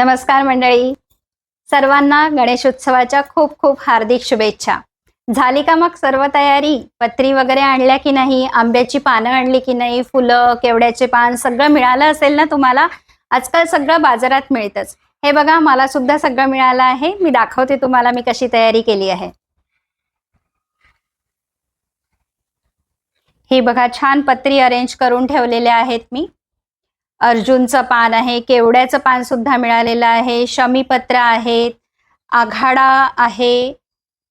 नमस्कार मंडळी. सर्वांना गणेशोत्सवाच्या खूप खूप हार्दिक शुभेच्छा. झाली का मग सर्व तयारी? पत्री वगैरे आणल्या की नाही? आंब्याची पानं आणली की नाही? फुलं केवड्याचे पान? सगळं मिळालं असेल ना तुम्हाला? आजकाल सगळं बाजारात मिळतच. हे बघा मला सुद्धा सगळं मिळालं आहे. मी दाखवते तुम्हाला मी कशी तयारी केली आहे. ही बघा छान पत्री अरेंज करून ठेवलेल्या आहेत मी. अर्जुनचं पान आहे केवड्याचं पान सुद्धा मिळालेलं आहे शमीपत्र आहेत आघाडा आहे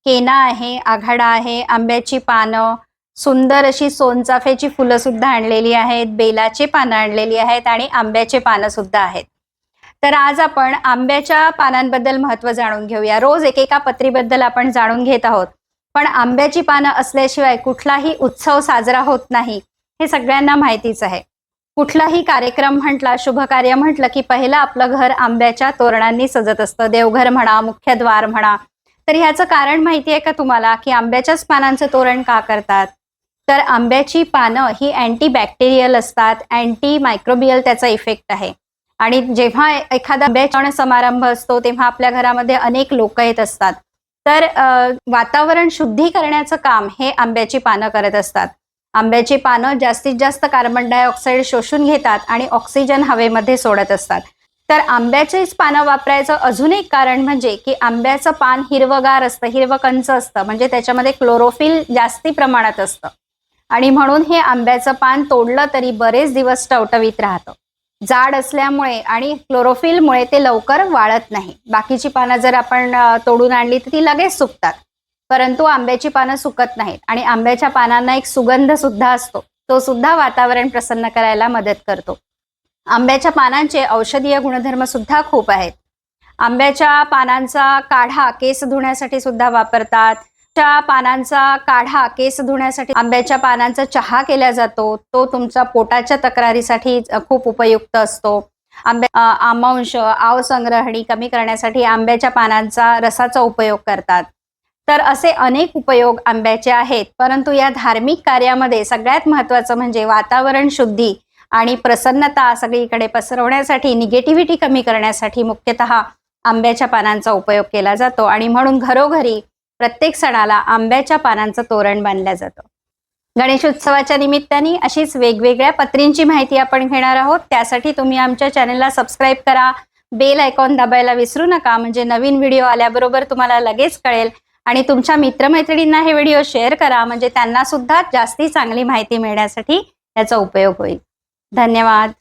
केना आहे आघाडा आहे आंब्याची पानं सुंदर अशी सोनचाफ्याची फुलं सुद्धा आणलेली आहेत बेलाची पानं आणलेली आहेत आणि आंब्याचे पानं सुद्धा आहेत. तर आज आपण आंब्याच्या पानांबद्दल महत्त्व जाणून घेऊया. रोज एकेका पत्रीबद्दल आपण जाणून घेत आहोत. पण आंब्याची पानं असल्याशिवाय कुठलाही उत्सव साजरा होत नाही हे सगळ्यांना माहितीच आहे. कुठलाही कार्यक्रम म्हटला शुभ कार्य म्हटलं की पहिलं आपलं घर आंब्याच्या तोरणांनी सजत असतं. देवघर म्हणा मुख्य द्वार म्हणा. तर ह्याचं कारण माहिती आहे का तुम्हाला की आंब्याच्याच पानांचं तोरण का करतात? तर आंब्याची पानं ही अँटी बॅक्टेरियल असतात. अँटी मायक्रोबियल त्याचा इफेक्ट आहे. आणि जेव्हा एखादा आंब्याचा समारंभ असतो तेव्हा आपल्या घरामध्ये अनेक लोक येत असतात. तर वातावरण शुद्धी करण्याचं काम हे आंब्याची पानं करत असतात. आंब्याची पानं जास्तीत जास्त कार्बन डायऑक्साईड शोषून घेतात आणि ऑक्सिजन हवेमध्ये सोडत असतात. तर आंब्याचीच पानं वापरायचं अजून एक कारण म्हणजे की आंब्याचं पान हिरवगार असतं हिरवं कंच असतं म्हणजे त्याच्यामध्ये क्लोरोफिल जास्ती प्रमाणात असतं. आणि म्हणून हे आंब्याचं पान तोडलं तरी बरेच दिवस टवटवीत राहतं. जाड असल्यामुळे आणि क्लोरोफिलमुळे ते लवकर वाळत नाही. बाकीची पानं जर आपण तोडून आणली तर ती लगेच सुकतात. परंतु आंब्याची पानं सुकत नाहीत. आणि आंब्याच्या पानांना एक सुगंध सुद्धा असतो. तो सुद्धा वातावरण प्रसन्न करायला मदत करतो. आंब्याच्या पानांचे औषधीय गुणधर्म सुद्धा खूप आहेत. आंब्याच्या पानांचा काढा केस धुण्यासाठी सुद्धा वापरतात. च्या पानांचा काढा केस धुण्यासाठी आंब्याच्या पानांचा चहा केला जातो. तो तुमच्या पोटाच्या तक्रारीसाठी खूप उपयुक्त असतो. आंब्या आमांश आव संग्रहणी कमी करण्यासाठी आंब्याच्या पानांचा रसाचा उपयोग करतात. तर असे अनेक उपयोग आंब्याचे आहेत. परंतु या धार्मिक कार्यामध्ये सगळ्यात महत्वाचं म्हणजे वातावरण शुद्धी आणि प्रसन्नता सगळीकडे पसरवण्यासाठी निगेटिव्हिटी कमी करण्यासाठी मुख्यतः आंब्याच्या पानांचा उपयोग केला जातो आणि म्हणून घरोघरी प्रत्येक सणाला आंब्याच्या पानांचं तोरण बांधलं जातं. गणेश उत्सवाच्या निमित्ताने अशीच वेगवेगळ्या पत्रींची माहिती आपण घेणार आहोत. त्यासाठी तुम्ही आमच्या चॅनलला सबस्क्राईब करा. बेल आयकॉन दाबायला विसरू नका. म्हणजे नवीन व्हिडिओ आल्याबरोबर तुम्हाला लगेच कळेल आणि तुमच्या मित्रमैत्रिणींना हे व्हिडिओ शेअर करा. म्हणजे त्यांना सुद्धा जास्ती चांगली माहिती मिळण्यासाठी याचा उपयोग होईल. धन्यवाद.